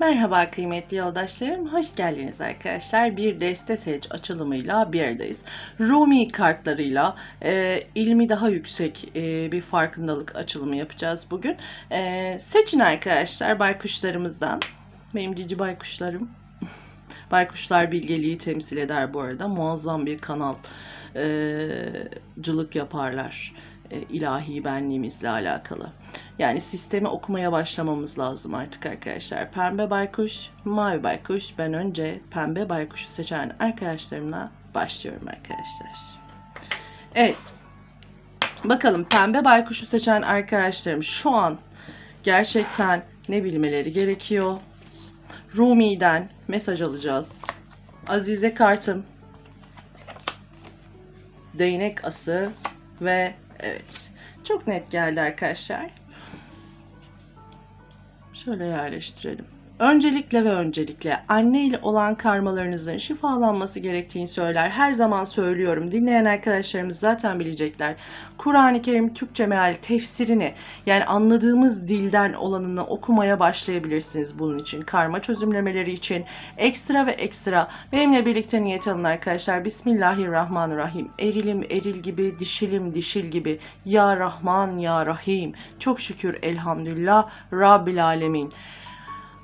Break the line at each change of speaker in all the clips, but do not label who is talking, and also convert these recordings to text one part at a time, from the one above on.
Merhaba kıymetli yoldaşlarım, hoş geldiniz arkadaşlar. Bir deste seç açılımıyla bir aradayız. Rumi kartlarıyla e, ilmi daha yüksek e, bir farkındalık açılımı yapacağız bugün. E, seçin arkadaşlar baykuşlarımızdan. Benim cici baykuşlarım. Baykuşlar bilgeliği temsil eder bu arada. Muazzam bir kanalcılık yaparlar e, ilahi benliğimizle alakalı. Yani sistemi okumaya başlamamız lazım artık arkadaşlar. Pembe baykuş, mavi baykuş. Ben önce pembe baykuşu seçen arkadaşlarımla başlıyorum arkadaşlar. Evet. Bakalım pembe baykuşu seçen arkadaşlarım şu an gerçekten ne bilmeleri gerekiyor? Rumi'den mesaj alacağız. Azize kartım. Değnek ası ve evet. Çok net geldi arkadaşlar. Şöyle yerleştirelim. Öncelikle ve öncelikle anne ile olan karmalarınızın şifalanması gerektiğini söyler. Her zaman söylüyorum. Dinleyen arkadaşlarımız zaten bilecekler. Kur'an-ı Kerim Türkçe meali tefsirini yani anladığımız dilden olanını okumaya başlayabilirsiniz bunun için. Karma çözümlemeleri için ekstra ve ekstra benimle birlikte niyet alın arkadaşlar. Bismillahirrahmanirrahim. Erilim eril gibi, dişilim dişil gibi. Ya Rahman ya Rahim. Çok şükür elhamdülillah Rabbil Alemin.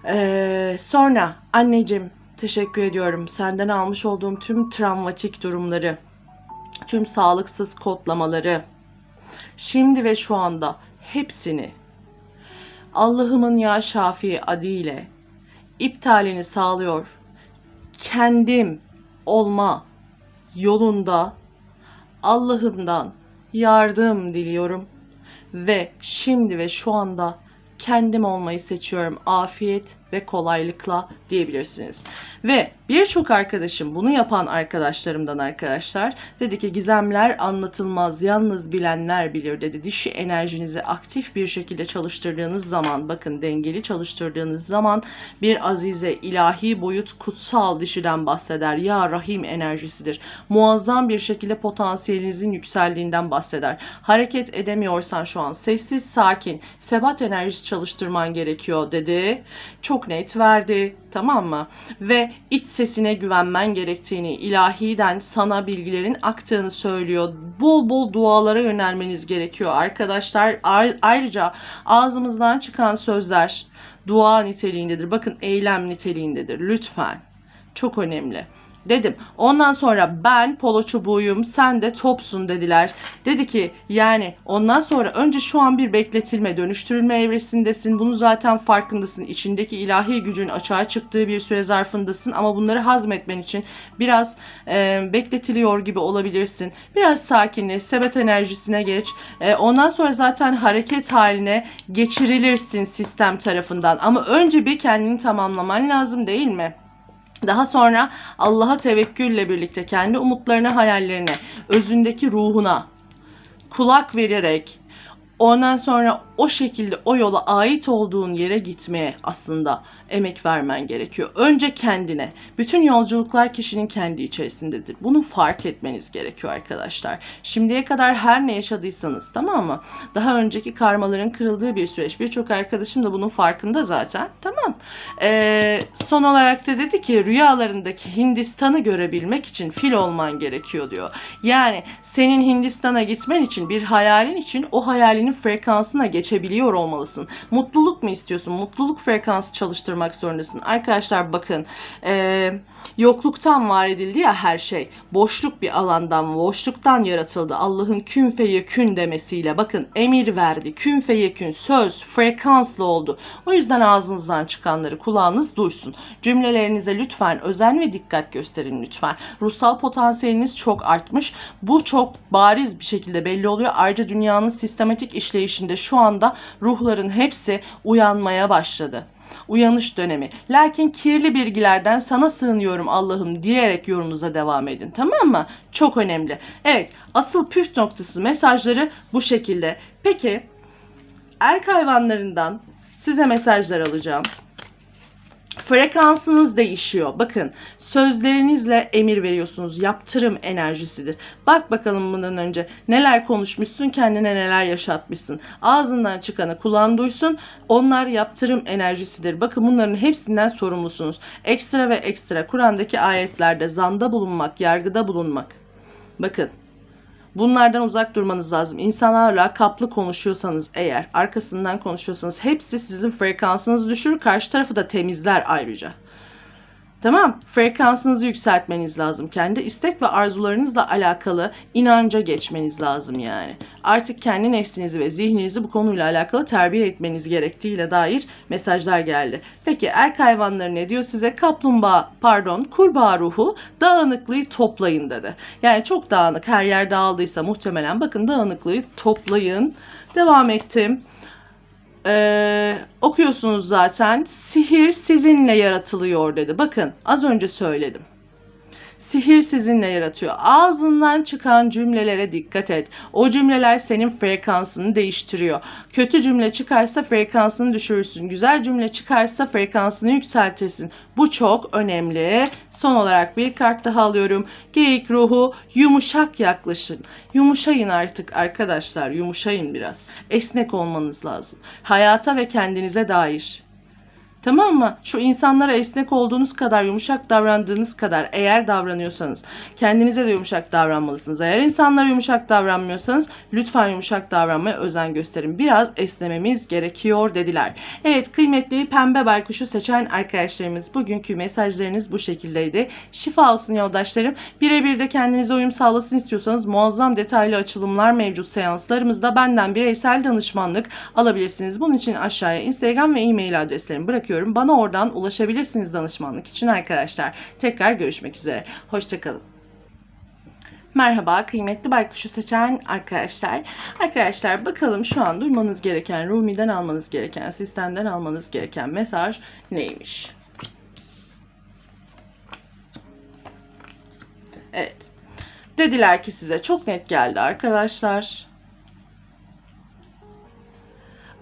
Ee, sonra anneciğim teşekkür ediyorum. Senden almış olduğum tüm travmatik durumları, tüm sağlıksız kodlamaları, şimdi ve şu anda hepsini Allah'ımın ya Şafii adıyla iptalini sağlıyor. Kendim olma yolunda Allah'ımdan yardım diliyorum ve şimdi ve şu anda kendim olmayı seçiyorum. Afiyet ve kolaylıkla diyebilirsiniz. Ve birçok arkadaşım bunu yapan arkadaşlarımdan arkadaşlar dedi ki gizemler anlatılmaz yalnız bilenler bilir dedi. Dişi enerjinizi aktif bir şekilde çalıştırdığınız zaman bakın dengeli çalıştırdığınız zaman bir azize ilahi boyut kutsal dişiden bahseder. Ya rahim enerjisidir. Muazzam bir şekilde potansiyelinizin yükseldiğinden bahseder. Hareket edemiyorsan şu an sessiz sakin sebat enerjisi çalıştırman gerekiyor dedi. Çok net verdi tamam mı? Ve iç sesine güvenmen gerektiğini, ilahiden sana bilgilerin aktığını söylüyor. Bol bol dualara yönelmeniz gerekiyor arkadaşlar. Ayrıca ağzımızdan çıkan sözler dua niteliğindedir. Bakın eylem niteliğindedir. Lütfen. Çok önemli. Dedim. Ondan sonra ben polo çubuğuyum sen de topsun dediler. Dedi ki yani ondan sonra önce şu an bir bekletilme dönüştürülme evresindesin. Bunu zaten farkındasın. İçindeki ilahi gücün açığa çıktığı bir süre zarfındasın. Ama bunları hazmetmen için biraz e, bekletiliyor gibi olabilirsin. Biraz sakinle sebet enerjisine geç. E, ondan sonra zaten hareket haline geçirilirsin sistem tarafından. Ama önce bir kendini tamamlaman lazım değil mi? Daha sonra Allah'a tevekkülle birlikte kendi umutlarına, hayallerine, özündeki ruhuna kulak vererek ondan sonra o şekilde o yola ait olduğun yere gitmeye aslında emek vermen gerekiyor. Önce kendine. Bütün yolculuklar kişinin kendi içerisindedir. Bunu fark etmeniz gerekiyor arkadaşlar. Şimdiye kadar her ne yaşadıysanız tamam mı? Daha önceki karmaların kırıldığı bir süreç. Birçok arkadaşım da bunun farkında zaten. Tamam. Ee, son olarak da dedi ki rüyalarındaki Hindistan'ı görebilmek için fil olman gerekiyor diyor. Yani senin Hindistan'a gitmen için bir hayalin için o hayalinin frekansına geçebiliyor olmalısın. Mutluluk mu istiyorsun? Mutluluk frekansı çalıştırmak zorundasın. Arkadaşlar bakın e, yokluktan var edildi ya her şey. Boşluk bir alandan, boşluktan yaratıldı. Allah'ın kün feyekün demesiyle bakın emir verdi. Kün feyekün söz frekanslı oldu. O yüzden ağzınızdan çıkanları kulağınız duysun. Cümlelerinize lütfen özen ve dikkat gösterin lütfen. Ruhsal potansiyeliniz çok artmış. Bu çok bariz bir şekilde belli oluyor. Ayrıca dünyanın sistematik işleyişinde şu anda ruhların hepsi uyanmaya başladı uyanış dönemi. Lakin kirli bilgilerden sana sığınıyorum Allah'ım diyerek yorumunuza devam edin. Tamam mı? Çok önemli. Evet asıl püf noktası mesajları bu şekilde. Peki erk hayvanlarından size mesajlar alacağım. Frekansınız değişiyor. Bakın sözlerinizle emir veriyorsunuz. Yaptırım enerjisidir. Bak bakalım bundan önce neler konuşmuşsun, kendine neler yaşatmışsın. Ağzından çıkanı kulağın duysun. Onlar yaptırım enerjisidir. Bakın bunların hepsinden sorumlusunuz. Ekstra ve ekstra Kur'an'daki ayetlerde zanda bulunmak, yargıda bulunmak. Bakın Bunlardan uzak durmanız lazım. İnsanlarla kaplı konuşuyorsanız eğer, arkasından konuşuyorsanız hepsi sizin frekansınızı düşürür, karşı tarafı da temizler ayrıca. Tamam, frekansınızı yükseltmeniz lazım. Kendi istek ve arzularınızla alakalı inanca geçmeniz lazım yani. Artık kendi nefsinizi ve zihninizi bu konuyla alakalı terbiye etmeniz gerektiğiyle dair mesajlar geldi. Peki erk hayvanları ne diyor size? Kaplumbağa, pardon, kurbağa ruhu dağınıklığı toplayın dedi. Yani çok dağınık, her yer dağıldıysa muhtemelen bakın dağınıklığı toplayın. Devam ettim. Ee, okuyorsunuz zaten. Sihir sizinle yaratılıyor dedi. Bakın az önce söyledim. Sihir sizinle yaratıyor. Ağzından çıkan cümlelere dikkat et. O cümleler senin frekansını değiştiriyor. Kötü cümle çıkarsa frekansını düşürürsün. Güzel cümle çıkarsa frekansını yükseltirsin. Bu çok önemli. Son olarak bir kart daha alıyorum. Geyik ruhu yumuşak yaklaşın. Yumuşayın artık arkadaşlar. Yumuşayın biraz. Esnek olmanız lazım. Hayata ve kendinize dair. Tamam mı? Şu insanlara esnek olduğunuz kadar, yumuşak davrandığınız kadar eğer davranıyorsanız kendinize de yumuşak davranmalısınız. Eğer insanlara yumuşak davranmıyorsanız lütfen yumuşak davranmaya özen gösterin. Biraz esnememiz gerekiyor dediler. Evet kıymetli pembe baykuşu seçen arkadaşlarımız bugünkü mesajlarınız bu şekildeydi. Şifa olsun yoldaşlarım. Birebir de kendinize uyum sağlasın istiyorsanız muazzam detaylı açılımlar mevcut seanslarımızda benden bireysel danışmanlık alabilirsiniz. Bunun için aşağıya Instagram ve e-mail adreslerimi bırakıyorum bırakıyorum. Bana oradan ulaşabilirsiniz danışmanlık için arkadaşlar. Tekrar görüşmek üzere. Hoşçakalın. Merhaba kıymetli baykuşu seçen arkadaşlar. Arkadaşlar bakalım şu an duymanız gereken, Rumi'den almanız gereken, sistemden almanız gereken mesaj neymiş? Evet. Dediler ki size çok net geldi arkadaşlar.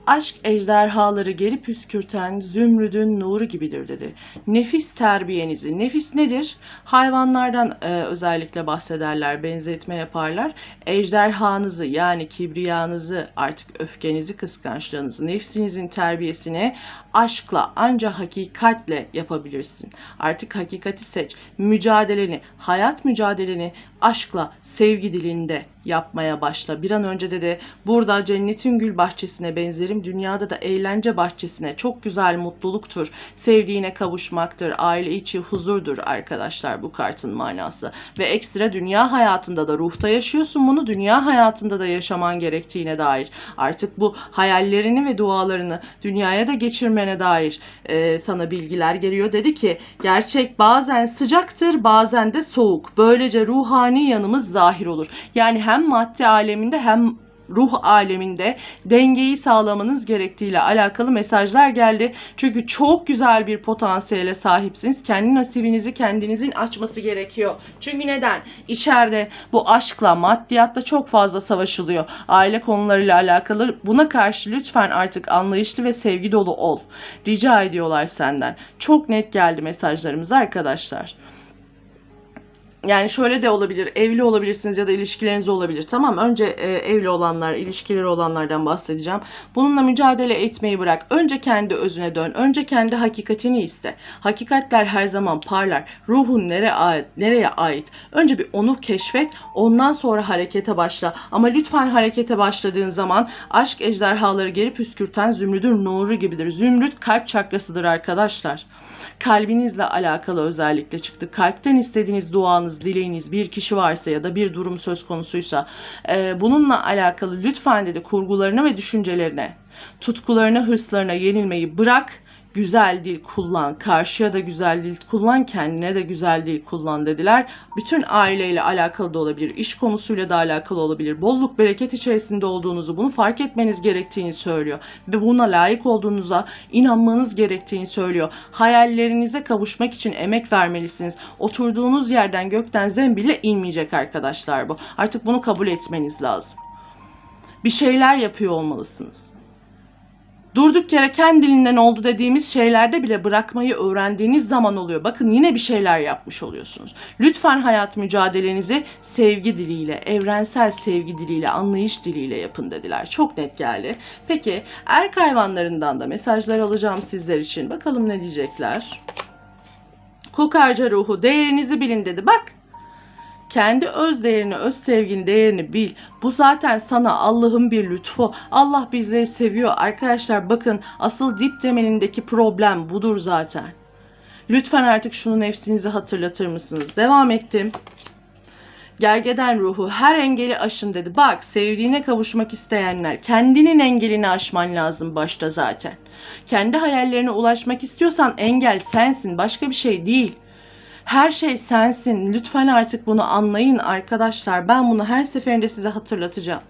Aşk ejderhaları geri püskürten zümrüdün nuru gibidir dedi. Nefis terbiyenizi, nefis nedir? Hayvanlardan e, özellikle bahsederler, benzetme yaparlar. Ejderhanızı yani kibriyanızı, artık öfkenizi, kıskançlığınızı, nefsinizin terbiyesini aşkla ancak hakikatle yapabilirsin. Artık hakikati seç. Mücadeleni, hayat mücadeleni aşkla, sevgi dilinde yapmaya başla. Bir an önce de de burada cennetin gül bahçesine benzerim. Dünyada da eğlence bahçesine çok güzel mutluluktur. Sevdiğine kavuşmaktır. Aile içi huzurdur arkadaşlar bu kartın manası. Ve ekstra dünya hayatında da ruhta yaşıyorsun bunu. Dünya hayatında da yaşaman gerektiğine dair. Artık bu hayallerini ve dualarını dünyaya da geçirmene dair e, sana bilgiler geliyor. Dedi ki gerçek bazen sıcaktır bazen de soğuk. Böylece ruhani yanımız zahir olur. Yani hem madde aleminde hem ruh aleminde dengeyi sağlamanız gerektiğiyle alakalı mesajlar geldi. Çünkü çok güzel bir potansiyele sahipsiniz. Kendi nasibinizi kendinizin açması gerekiyor. Çünkü neden? İçeride bu aşkla, maddiyatla çok fazla savaşılıyor. Aile konularıyla alakalı. Buna karşı lütfen artık anlayışlı ve sevgi dolu ol. Rica ediyorlar senden. Çok net geldi mesajlarımız arkadaşlar. Yani şöyle de olabilir. Evli olabilirsiniz ya da ilişkileriniz olabilir. Tamam önce e, evli olanlar, ilişkileri olanlardan bahsedeceğim. Bununla mücadele etmeyi bırak. Önce kendi özüne dön. Önce kendi hakikatini iste. Hakikatler her zaman parlar. Ruhun nereye ait? Nereye ait? Önce bir onu keşfet. Ondan sonra harekete başla. Ama lütfen harekete başladığın zaman aşk ejderhaları geri püskürten zümrüdün nuru gibidir. Zümrüt kalp çakrasıdır arkadaşlar kalbinizle alakalı özellikle çıktı. Kalpten istediğiniz duanız, dileğiniz bir kişi varsa ya da bir durum söz konusuysa e, bununla alakalı lütfen dedi kurgularına ve düşüncelerine, tutkularına, hırslarına yenilmeyi bırak güzel dil kullan, karşıya da güzel dil kullan, kendine de güzel dil kullan dediler. Bütün aileyle alakalı da olabilir, iş konusuyla da alakalı olabilir. Bolluk, bereket içerisinde olduğunuzu, bunu fark etmeniz gerektiğini söylüyor. Ve buna layık olduğunuza inanmanız gerektiğini söylüyor. Hayallerinize kavuşmak için emek vermelisiniz. Oturduğunuz yerden gökten zembille inmeyecek arkadaşlar bu. Artık bunu kabul etmeniz lazım. Bir şeyler yapıyor olmalısınız durduk yere kendiliğinden oldu dediğimiz şeylerde bile bırakmayı öğrendiğiniz zaman oluyor. Bakın yine bir şeyler yapmış oluyorsunuz. Lütfen hayat mücadelenizi sevgi diliyle, evrensel sevgi diliyle, anlayış diliyle yapın dediler. Çok net geldi. Peki erk hayvanlarından da mesajlar alacağım sizler için. Bakalım ne diyecekler. Kokarca ruhu değerinizi bilin dedi. Bak kendi öz değerini, öz sevgini, değerini bil. Bu zaten sana Allah'ın bir lütfu. Allah bizleri seviyor. Arkadaşlar bakın asıl dip temelindeki problem budur zaten. Lütfen artık şunu nefsinize hatırlatır mısınız? Devam ettim. Gergeden ruhu her engeli aşın dedi. Bak sevdiğine kavuşmak isteyenler kendinin engelini aşman lazım başta zaten. Kendi hayallerine ulaşmak istiyorsan engel sensin başka bir şey değil. Her şey sensin. Lütfen artık bunu anlayın arkadaşlar. Ben bunu her seferinde size hatırlatacağım.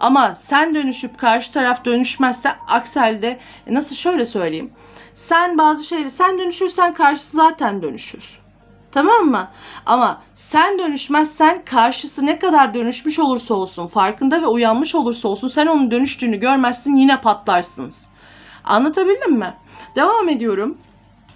Ama sen dönüşüp karşı taraf dönüşmezse akselde nasıl şöyle söyleyeyim. Sen bazı şeyleri sen dönüşürsen karşısı zaten dönüşür. Tamam mı? Ama sen dönüşmezsen karşısı ne kadar dönüşmüş olursa olsun, farkında ve uyanmış olursa olsun sen onun dönüştüğünü görmezsin yine patlarsınız. Anlatabildim mi? Devam ediyorum.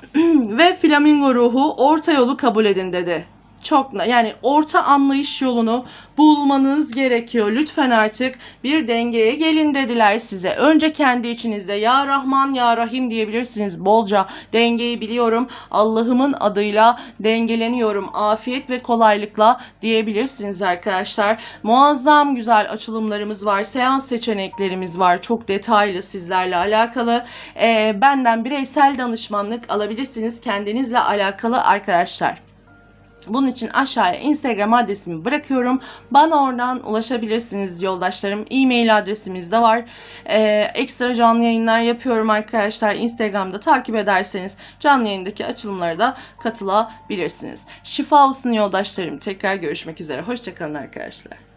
ve flamingo ruhu orta yolu kabul edin dedi. Çok yani orta anlayış yolunu bulmanız gerekiyor. Lütfen artık bir dengeye gelin dediler size. Önce kendi içinizde ya Rahman ya Rahim diyebilirsiniz bolca. Dengeyi biliyorum. Allah'ımın adıyla dengeleniyorum. Afiyet ve kolaylıkla diyebilirsiniz arkadaşlar. Muazzam güzel açılımlarımız var. Seans seçeneklerimiz var. Çok detaylı sizlerle alakalı. Ee, benden bireysel danışmanlık alabilirsiniz kendinizle alakalı arkadaşlar. Bunun için aşağıya Instagram adresimi bırakıyorum. Bana oradan ulaşabilirsiniz yoldaşlarım. E-mail adresimiz de var. Ee, ekstra canlı yayınlar yapıyorum arkadaşlar. Instagram'da takip ederseniz canlı yayındaki açılımlara da katılabilirsiniz. Şifa olsun yoldaşlarım. Tekrar görüşmek üzere. Hoşçakalın arkadaşlar.